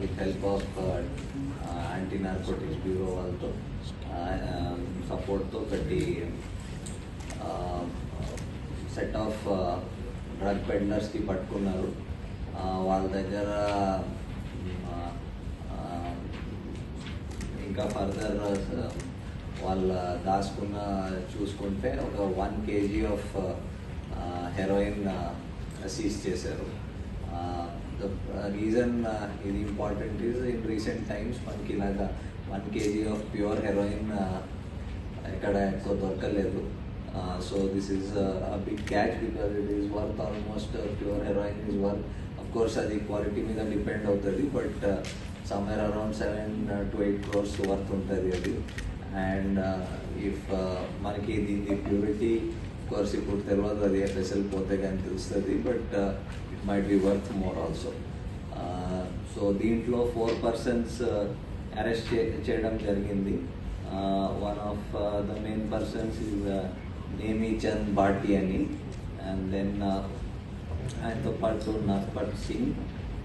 With help of anti narcotics bureau వాళ్ళతో సపోర్ట్తో ఒకటి సెట్ ఆఫ్ డ్రగ్ పెడ్లర్స్కి పట్టుకున్నారు. వాళ్ళ దగ్గర ఇంకా ఫర్దర్ వాళ్ళ దాచుకున్న చూసుకుంటే ఒక one KG of heroin seize చేశారు. ద రీజన్ ఇది important is in recent times మనకి ఇలాగా one KG of pure heroin ఎక్కడ ఎక్కువ దొరకలేదు. So this is big catch because it is worth almost pure heroin is worth of course అది quality మీద depend అవుతుంది but somewhere around seven to eight crores worth ఉంటుంది అది. And if మనకి దీని ప్యూరిటీ కోర్స్ ఇప్పుడు తెలియదు అది ఎఫ్ఎస్ఎల్ పోతే కానీ తెలుస్తుంది but might be worth more also so దీంట్లో ఫోర్ పర్సన్స్ అరెస్ట్ చేయడం జరిగింది. One of the main persons is Nemi Chand Bhati అని. అండ్ దెన్ uh, ఆయనతో పాటు నర్పట్ సింగ్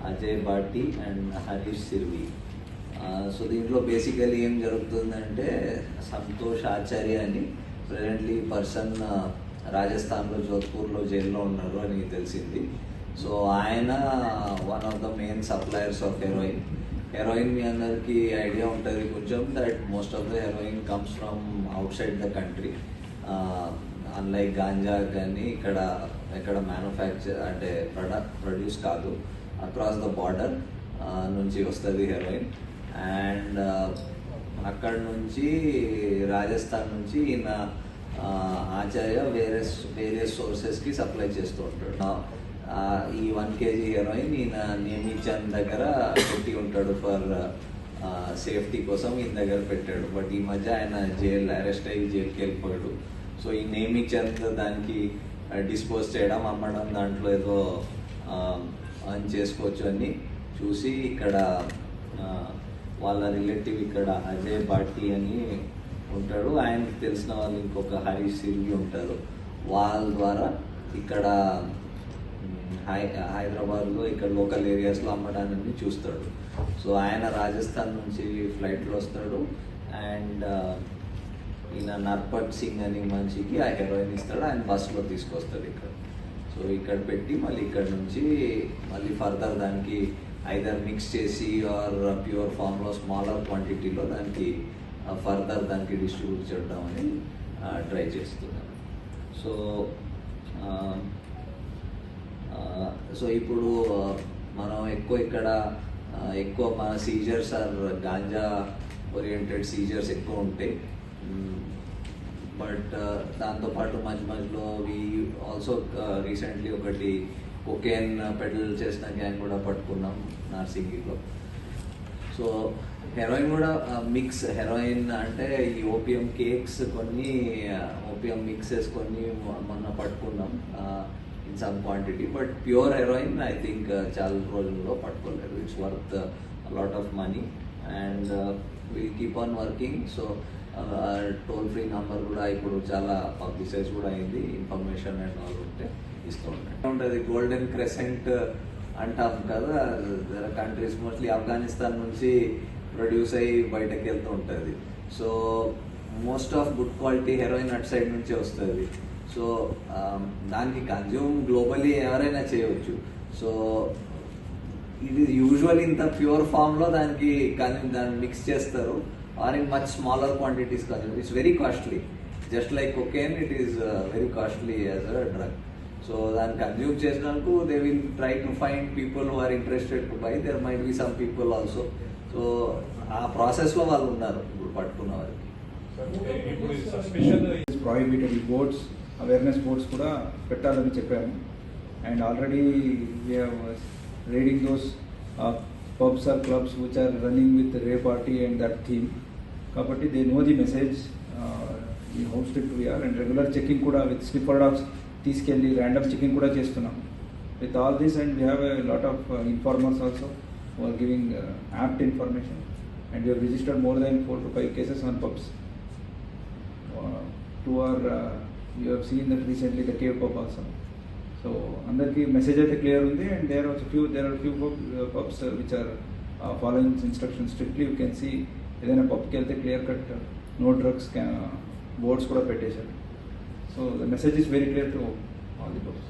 అజయ్ బాటి అండ్ హరీష్ సిర్వి సో దీంట్లో బేసికలీ ఏం జరుగుతుందంటే సంతోష్ ఆచార్య అని. ప్రజెంట్లీ పర్సన్ రాజస్థాన్లో జోధ్పూర్లో జైల్లో ఉన్నారు అని తెలిసింది. సో ఆయన one of the main suppliers of heroin heroin మీ అందరికి ఐడియా ఉంటుంది కొంచెం that most of the heroin comes from outside the country unlike ganja కానీ ఇక్కడ ఇక్కడ మ్యానుఫ్యాక్చర్ అంటే ప్రొడక్ట్ ప్రొడ్యూస్ కాదు. అక్రాస్ ద బార్డర్ నుంచి వస్తుంది హెరోయిన్ అండ్ అక్కడ నుంచి రాజస్థాన్ నుంచి ఈయన ఆచార్య వేరే వేరే సోర్సెస్కి సప్లై చేస్తూ ఉంటాడు. ఈ వన్ కేజీ హీరోయిన్ ఈయన నేమిచంద్ దగ్గర పెట్టి ఉంటాడు ఫర్ సేఫ్టీ కోసం ఈయన దగ్గర పెట్టాడు. బట్ ఈ మధ్య ఆయన జైల్ అరెస్ట్ అయ్యి జైలుకి వెళ్ళిపోయాడు. సో ఈ నేమిచంద్ దానికి డిస్పోజ్ చేయడం అమ్మడం దాంట్లో ఏదో అర్న్ చేసుకోవచ్చు అని చూసి ఇక్కడ వాళ్ళ రిలేటివ్ ఇక్కడ అజయ్ భాటి అని ఉంటాడు. ఆయనకి తెలిసిన వాళ్ళు ఇంకొక హరీష్ సిరిగి ఉంటారు. వాళ్ళ ద్వారా ఇక్కడ హై హైదరాబాద్లో ఇక్కడ లోకల్ ఏరియాస్లో అమ్మడాన్ని చూస్తాడు. సో ఆయన రాజస్థాన్ నుంచి ఫ్లైట్లో వస్తాడు. అండ్ ఈయన నర్పట్ సింగ్ అని మనిషికి ఆ హెరోయిన్ ఇస్తాడు. ఆయన బస్సులో తీసుకొస్తాడు ఇక్కడ. సో ఇక్కడ పెట్టి మళ్ళీ ఇక్కడ నుంచి మళ్ళీ ఫర్దర్ దానికి ఐదర్ మిక్స్ చేసి ఆర్ ప్యూర్ ఫామ్లో స్మాలర్ క్వాంటిటీలో దానికి ఫర్దర్ దానికి డిస్ట్రిబ్యూట్ చేద్దామని ట్రై చేస్తున్నాను సో సో ఇప్పుడు మనం ఎక్కువ ఇక్కడ ఎక్కువ మన seizures are ganja oriented seizures ఎక్కువ ఉంటాయి బట్ దాంతోపాటు మధ్య మధ్యలో వి ఆల్సో రీసెంట్లీ ఒకటి కొకేన్ పెడల్ చేసిన గ్యాంగ్ కూడా పట్టుకున్నాం నార్సింగిలో. సో హెరోయిన్ కూడా మిక్స్ హెరోయిన్ అంటే ఈ ఓపియం కేక్స్ కొన్ని ఓపియం మిక్సెస్ కొన్ని మొన్న పట్టుకున్నాం. In some quantity but pure heroin I think చాలా రోజుల్లో పట్టుకోలేదు. It's worth lot of money and will keep on working so toll free number కూడా ఇప్పుడు చాలా పబ్లిసైజ్ కూడా అయింది. ఇన్ఫర్మేషన్ అండ్ ఆల్ ఉంటే ఇస్తూ ఉంటాయి ఉంటుంది గోల్డెన్ క్రెసెంట్ అంటాం కదా. కంట్రీస్ మోస్ట్లీ ఆఫ్ఘనిస్తాన్ నుంచి ప్రొడ్యూస్ అయ్యి బయటకు వెళ్తూ ఉంటుంది. So most of good quality heroin outside నుంచే వస్తుంది. సో దానికి కన్జ్యూమ్ గ్లోబలీ ఎవరైనా చేయవచ్చు. సో ఇది యూజువల్ ఇంత ప్యూర్ ఫామ్లో దానికి కానీ దాన్ని మిక్స్ చేస్తారు. Or in much smaller quantities consume it's very costly just like cocaine it is very costly as a drug so దాన్ని కన్జ్యూమ్ చేసినందుకు they will try to find people who are interested to buy there might be some people also so ఆ ప్రాసెస్లో వాళ్ళు ఉన్నారు. ఇప్పుడు పట్టుకున్న వారికి. Awareness boards కూడా పెట్టాలని చెప్పాము and already raiding those pubs or clubs which are running with rave party and that theme కాబట్టి దే నో ది మెసేజ్ ఈ house strict we are and regular checking కూడా విత్ స్లిప్పర్ డాగ్స్ తీసుకెళ్ళి random checking కూడా చేస్తున్నాం with all this and we have a lot of informers also are giving apt information and you registered more than four to five cases on pubs too are you have seen that recently the Cave pub also so అందరికీ message అయితే clear ఉంది. And there are few there are few pubs which are following instruction strictly you can see ఏదైనా పబ్కి వెళ్తే clear cut no drugs boards కూడా పెట్టేశారు. So the message is very clear to all the pubs